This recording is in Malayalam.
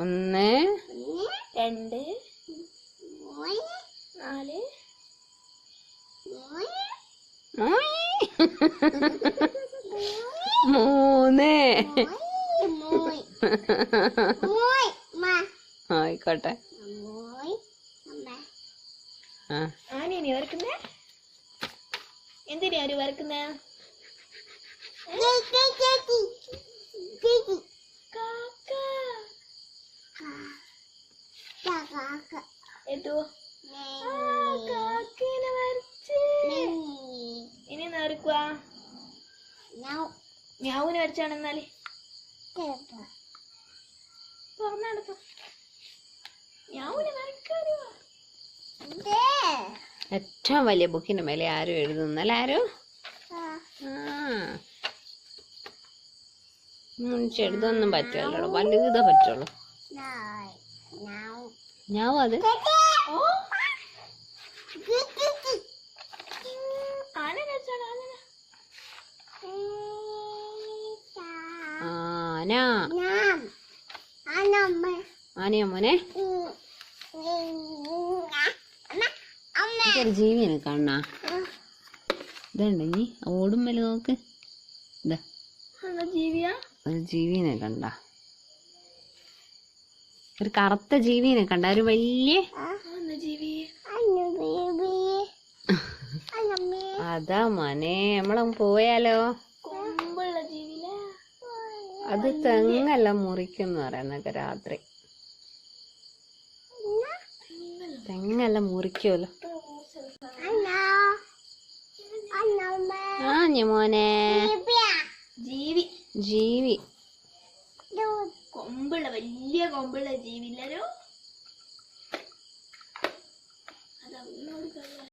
ഒന്ന് രണ്ട് നാല് മൂന്ന്. ആയിക്കോട്ടെ. വരക്കുന്നേ എന്തിനാ അവർ വരക്കുന്നേ കാക്ക എന്തോ ആ, കാക്കേനെ വരച്ച്. ഇനി എന്നാ വരക്കുക വരച്ചാണ് വരച്ചാണെന്നാൽ തുറന്നെടുത്തു. ഞാവിനെ വരക്കാരോ ഏറ്റവും വലിയ ബുക്കിന്റെ മേലെ ആരും എഴുതുന്നല്ലേ ആരും? ആ. ചെറുതൊന്നും പറ്റുമല്ലോ വലുത പറ്റുള്ളൂ. ഞാൻ അത് ആന ആനയോ മോനെ ഇതൊരു ജീവിനെ കാണണ ഇതുണ്ട് ഇനി. ഓടും മേലെ നോക്ക്. ഇതാ. ജീവിയാ? ഒരു ജീവിനെ കണ്ട. ഒരു കറുത്ത ജീവിനെ കണ്ട ഒരു വലിയ അതാ മനെ നമ്മളങ്ങ് പോയാലോ? അത് തെങ്ങല്ല മുറിക്കും പറയുന്നൊക്കെ രാത്രി. തെങ്ങല്ല മുറിക്കുമല്ലോ ആ മോനെ. ജീവി ജീവി. കൊമ്പുള്ള വലിയ കൊമ്പുള്ള ജീവില്ലല്ലോ